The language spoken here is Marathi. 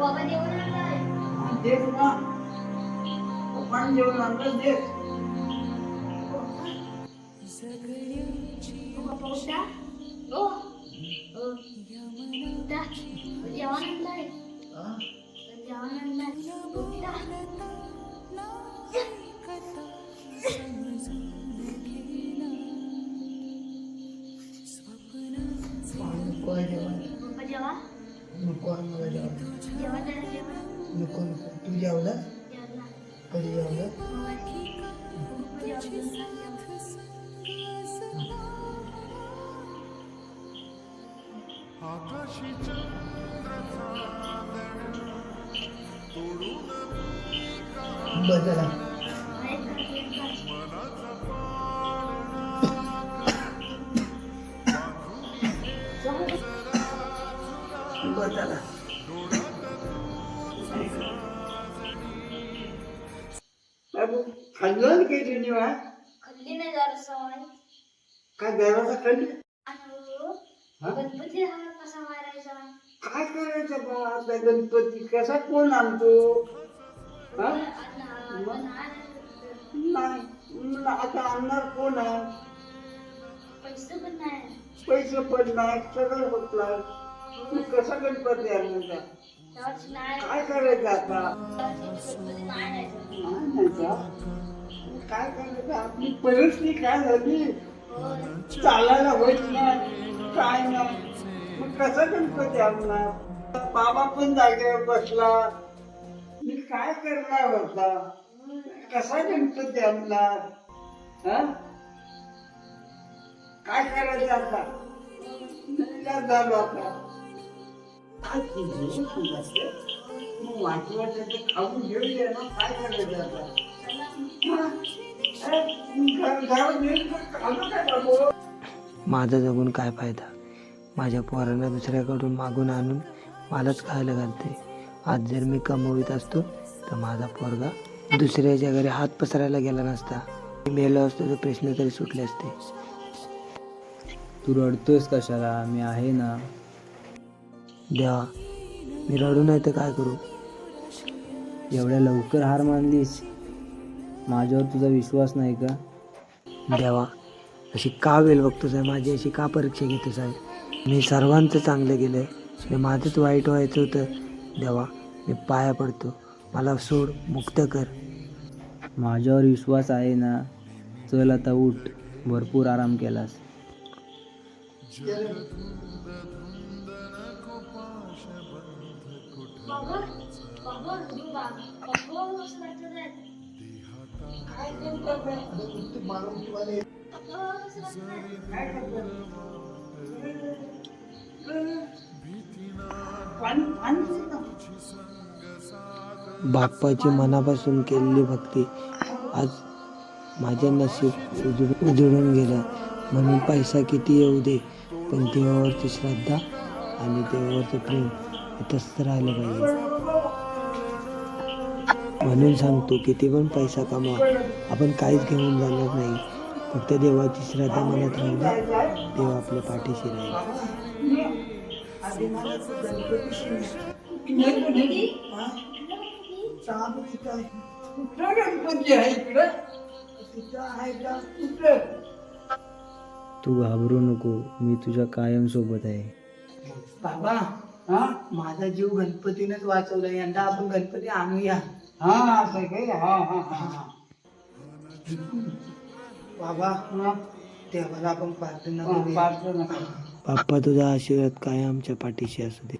बाबा जेवण आणलंय देख ना. पप्पाने जेवण आणलं देख उठा. ओ जेवण आणलंय. हा? जेवण आणलंय. नको आहे मला जेवण नको नको. तू जेवलं? कधी जेवलं? आकाशी चंद्र बाबू खाल्लं काही तुम्ही वा? खाल्ली नाही जरा सवय. काय देवाचा खाल्ली हा? गणपती हा कसा मारायचा? काय करायचं बा? आता गणपती कसा कोण आणतो? हा? नाही. आता आणणार कोण आहे? पैसे पण नाही. पैसे पण नाही सगळं होतलं तू कसा गणपती आणायचा काय करायचं आता? आणायचा. काय करायचं? आपली परिस्थिती काय झाली. चालायला होत नाही. काय नाही. मग कसा गणपती आणणार बाबा पण जागेवर बसला. मी काय करणार होता? कसा गणपती आणणार हा? काय करायचं आता? झालो आता काय ते खाऊन घेऊया ना काय करायचं आता माझा जगून काय फायदा? माझ्या पोरांना दुसऱ्याकडून मागून आणून मलाच खायला घालते. आज जर मी कमवीत असतो तर माझा पोरगा दुसऱ्याच्या घरी हात पसरायला गेला नसता. मी मेलो असतो तर प्रश्न तरी सुटले असते. तू रडतोयस कशाला? मी आहे ना. देवा मी रडू नाही तर काय करू? एवढ्या लवकर हार मानलीस? माझ्यावर तुझा विश्वास नाही का? देवा अशी का वेळ बघतोस आहे? माझी अशी का परीक्षा घेतोस आहे? मी सर्वांचं चांगलं केलं आणि माझंच वाईट व्हायचं होतं. देवा मी पाया पडतो. मला सोड मुक्त कर. माझ्यावर विश्वास आहे ना? चल आता उठ. भरपूर आराम केलास. बाबा बाबा बाबा बाबा कसं वाटत आहे काय करतात काय बाप्पाची मनापासून केलेली भक्ती आज माझे नशीब उजड उजळून गेलं. म्हणून पैसा किती येऊ दे पण देवावरची श्रद्धा आणि देवावरचं प्रेम. तसंच राहिलं पाहिजे. म्हणून सांगतो किती पण पैसा कमा. आपण काहीच घेऊन जाणार नाही. फक्त देवाची श्रद्धा मनात राहील देव आपल्या पाठीशी राहील. तू घाबरू नको. मी तुझ्या कायम सोबत आहे. बाबा हा? माझा जीव गणपतीनेच वाचवला यंदा आपण गणपती आणूया. हा असं काय? हा हा हा. हा. बाबा हा. देवाला आपण प्रार्थना करूया. प्रार्थना बाप्पा तुझा आशीर्वाद काय आमच्या पाठीशी असू दे.